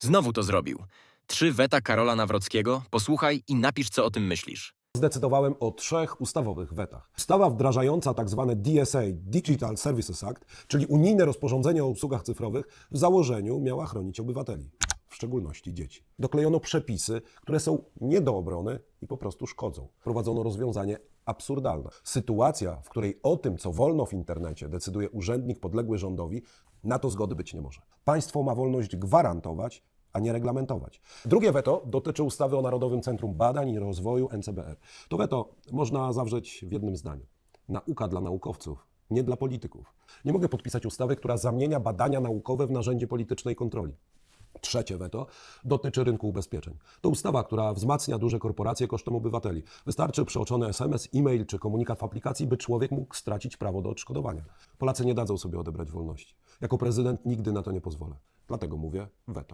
Znowu to zrobił. Trzy weta Karola Nawrockiego. Posłuchaj i napisz, co o tym myślisz. Zdecydowałem o trzech ustawowych wetach. Ustawa wdrażająca tzw. DSA, Digital Services Act, czyli unijne rozporządzenie o usługach cyfrowych, w założeniu miała chronić obywateli, w szczególności dzieci. Doklejono przepisy, które są nie do obrony i po prostu szkodzą. Prowadzono rozwiązanie absurdalne. Sytuacja, w której o tym, co wolno w internecie, decyduje urzędnik podległy rządowi, na to zgody być nie może. Państwo ma wolność gwarantować, a nie reglamentować. Drugie weto dotyczy ustawy o Narodowym Centrum Badań i Rozwoju NCBR. To weto można zawrzeć w jednym zdaniu. Nauka dla naukowców, nie dla polityków. Nie mogę podpisać ustawy, która zamienia badania naukowe w narzędzie politycznej kontroli. Trzecie weto dotyczy rynku ubezpieczeń. To ustawa, która wzmacnia duże korporacje kosztem obywateli. Wystarczy przeoczony SMS, e-mail czy komunikat w aplikacji, by człowiek mógł stracić prawo do odszkodowania. Polacy nie dadzą sobie odebrać wolności. Jako prezydent nigdy na to nie pozwolę. Dlatego mówię weto.